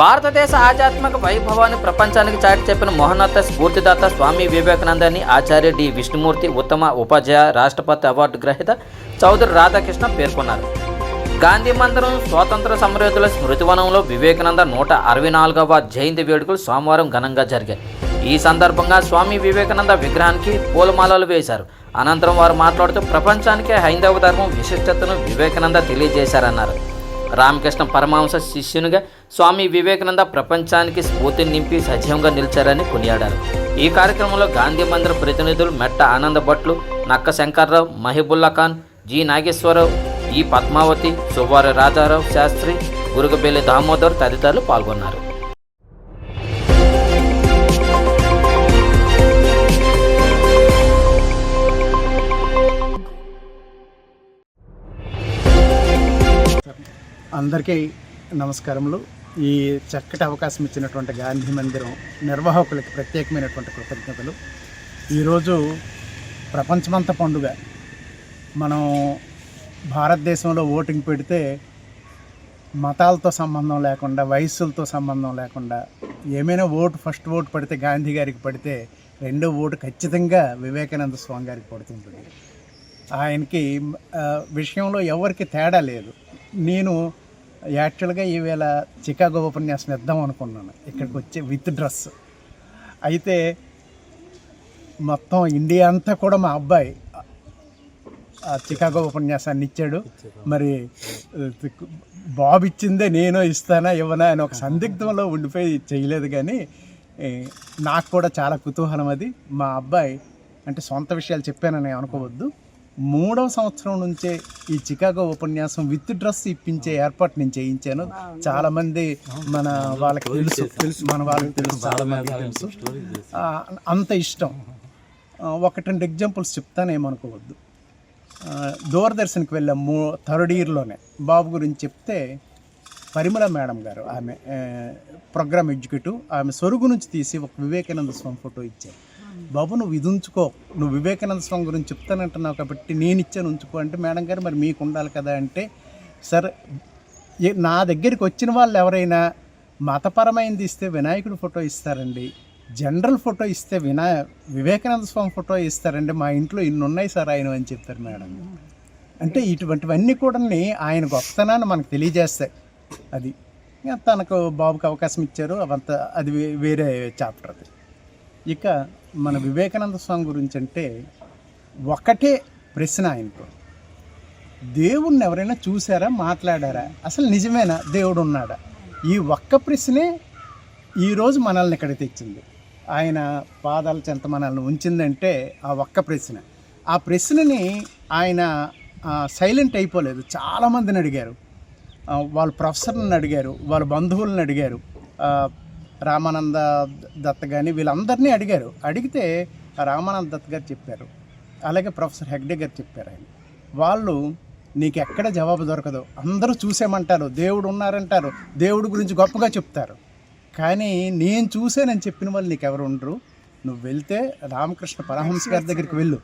భారతదేశ ఆధ్యాత్మిక వైభవాన్ని ప్రపంచానికి చాటి చెప్పిన మోహనత స్ఫూర్తిదాత స్వామి వివేకానందని ఆచార్య డి. విష్ణుమూర్తి ఉత్తమ ఉపాధ్యాయ రాష్ట్రపతి అవార్డు గ్రహీత చౌదరి రాధాకృష్ణ పేర్కొన్నారు. గాంధీ మందిరం స్వాతంత్ర సమరయోధుల స్మృతివనంలో వివేకానంద నూట అరవై నాలుగవ జయంతి వేడుకలు సోమవారం ఘనంగా జరిగాయి. ఈ సందర్భంగా స్వామి వివేకానంద విగ్రహానికి పూలమాలలు వేశారు. అనంతరం వారు మాట్లాడుతూ ప్రపంచానికే హైందవ ధర్మం విశిష్టతను వివేకానంద తెలియజేశారన్నారు. రామకృష్ణ పరమహంస శిష్యునిగా స్వామి వివేకానంద ప్రపంచానికి స్ఫూర్తిని నింపి సజీవంగా నిలిచారని కొనియాడారు. ఈ కార్యక్రమంలో గాంధీ మందిర ప్రతినిధులు మెట్ట ఆనంద భట్లు నక్క శంకర్రావు మహిబుల్లా ఖాన్ జి నాగేశ్వరరావు ఈ పద్మావతి సుబ్బారావు రాజారావు శాస్త్రి గురుగబెల్లి దామోదర్ తదితరులు పాల్గొన్నారు. అందరికీ నమస్కారములు. ఈ చక్కటి అవకాశం ఇచ్చినటువంటి గాంధీ మందిరం నిర్వాహకులకి ప్రత్యేకమైనటువంటి కృతజ్ఞతలు. ఈరోజు ప్రపంచమంత పండుగ. మనం భారతదేశంలో ఓటింగ్ పెడితే మతాలతో సంబంధం లేకుండా వయస్సులతో సంబంధం లేకుండా ఏమైనా ఓటు ఫస్ట్ ఓటు పడితే గాంధీ గారికి పడితే రెండో ఓటు ఖచ్చితంగా వివేకానంద స్వామి గారికి పడుతుంటుంది. ఆయనకి విషయంలో ఎవరికి తేడా లేదు. నేను యాక్చువల్గా ఈవేళ చికాగో ఉపన్యాసం ఇద్దాం అనుకున్నాను. ఇక్కడికి వచ్చే విత్ డ్రెస్. అయితే మొత్తం ఇండియా అంతా కూడా మా అబ్బాయి ఆ చికాగో ఉపన్యాసాన్ని ఇచ్చాడు. మరి బాబు ఇచ్చిందే నేను ఇస్తానా ఇవ్వనా అని ఒక సందిగ్ధంలో ఉండిపోయి చేయలేదు కానీ నాకు కూడా చాలా కుతూహలం అది. మా అబ్బాయి అంటే సొంత విషయాలు చెప్పానని అనుకోవద్దు. మూడవ సంవత్సరం నుంచే ఈ చికాగో ఉపన్యాసం విత్ డ్రెస్ ఇప్పించే ఏర్పాటు నేను చేయించాను. చాలా మంది మన వాళ్ళకి తెలుసు. తెలుసు మన వాళ్ళకి తెలుసు. చాలా మంది తెలుసు. ఆ, అంత ఇష్టం. ఒకటి రెండు ఎగ్జాంపుల్స్ చెప్తానేమనుకోవద్దు. దూరదర్శన్కి వెళ్ళాం మూ థర్డ్ ఇయర్లోనే బాబు గురించి చెప్తే పరిమళ మేడం గారు ఆమె ప్రోగ్రామ్ ఎగ్జిక్యూటివ్ ఆమె సొరుగు నుంచి తీసి ఒక వివేకానంద స్వామి ఫోటో ఇచ్చారు. బాబు నువ్వు ఇది ఉంచుకో. నువ్వు వివేకానంద స్వామి గురించి చెప్తానంటున్నావు కాబట్టి నేను ఇచ్చాను ఉంచుకో అంటే మేడం గారు మరి మీకు ఉండాలి కదా? అంటే సరే నా దగ్గరికి వచ్చిన వాళ్ళు ఎవరైనా మతపరమైనది ఇస్తే వినాయకుడి ఫోటో ఇస్తారండి. జనరల్ ఫోటో ఇస్తే వినా వివేకానంద స్వామి ఫోటో ఇస్తారండి. మా ఇంట్లో ఇన్ని ఉన్నాయి సార్ ఆయన అని చెప్తారు మేడం. అంటే ఇటువంటివన్నీ కూడా ఆయన గొప్పతనాన్ని మనకు తెలియజేస్తాయి. అది. తనకు బాబుకి అవకాశం ఇచ్చారు. అవంతా అది వేరే చాప్టర్ అది. ఇక మన వివేకానంద స్వామి గురించి అంటే ఒకటే ప్రశ్న ఆయనకు. దేవుణ్ణి ఎవరైనా చూసారా మాట్లాడారా? అసలు నిజమేనా? దేవుడు ఉన్నాడా ఈ ఒక్క ప్రశ్నే ఈరోజు మనల్ని ఇక్కడికి తెచ్చింది. ఆయన పాదాల చెంత మనల్ని ఉంచిందంటే ఆ ఒక్క ప్రశ్న. ఆ ప్రశ్నని ఆయన సైలెంట్ అయిపోలేదు. చాలామందిని అడిగారు. వాళ్ళ ప్రొఫెసర్ని అడిగారు వాళ్ళ బంధువులను అడిగారు. రామానంద దత్ కానీ వీళ్ళందరినీ అడిగారు. అడిగితే రామానంద దత్ గారు చెప్పారు. అలాగే ప్రొఫెసర్ హెగ్డే గారు చెప్పారు ఆయన. వాళ్ళు నీకు ఎక్కడ జవాబు దొరకదు. అందరూ చూసేమంటారు. దేవుడు ఉన్నారంటారు. దేవుడి గురించి గొప్పగా చెప్తారు. కానీ నేను చూసానని చెప్పిన వాళ్ళు నీకు ఎవరు ఉండరు. నువ్వు వెళ్తే రామకృష్ణ పరమహంస గారి దగ్గరికి వెళ్ళు.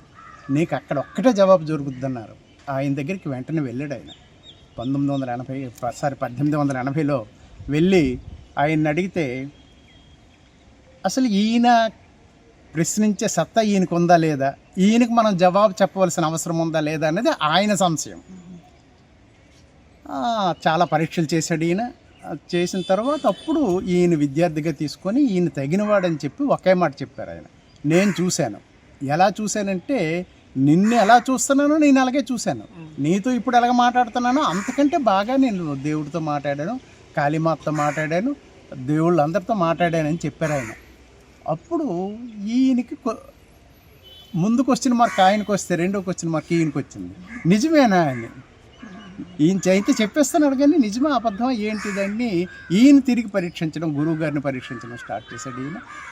నీకు అక్కడ ఒక్కటే జవాబు దొరుకుద్దన్నారు. ఆయన దగ్గరికి వెంటనే వెళ్ళాడు ఆయన. పంతొమ్మిది వందల ఎనభై సారీ పద్దెనిమిది వందల ఎనభైలో వెళ్ళి ఆయన్ని అడిగితే అసలు ఈయన ప్రశ్నించే సత్తా ఈయనకు ఉందా లేదా? ఈయనకు మనం జవాబు చెప్పవలసిన అవసరం ఉందా లేదా అనేది ఆయన సంశయం. చాలా పరీక్షలు చేశాడు ఈయన. చేసిన తర్వాత అప్పుడు ఈయన విద్యార్థిగా తీసుకొని ఈయన తగినవాడని చెప్పి ఒకే మాట చెప్పారు ఆయన. నేను చూశాను. ఎలా చూశానంటే నిన్ను ఎలా చూస్తున్నానో నేను అలాగే చూశాను. నీతో ఇప్పుడు ఎలాగ మాట్లాడుతున్నానో అంతకంటే బాగా నేను దేవుడితో మాట్లాడాను కాళీమాతతో మాట్లాడాను దేవుళ్ళందరితో మాట్లాడానని చెప్పారు ఆయన. అప్పుడు ఈయనకి కొ- ముందు క్వశ్చన్ మార్క్ ఆయనకు వస్తే రెండో క్వశ్చన్ మార్క్ ఈయనకి వచ్చింది. నిజమేనా అని ఈయన అయితే చెప్పేస్తున్నాడు కానీ నిజమే అబద్ధం ఏంటిదని ఈయన తిరిగి పరీక్షించడం గురువు గారిని పరీక్షించడం స్టార్ట్ చేశాడు ఈయన.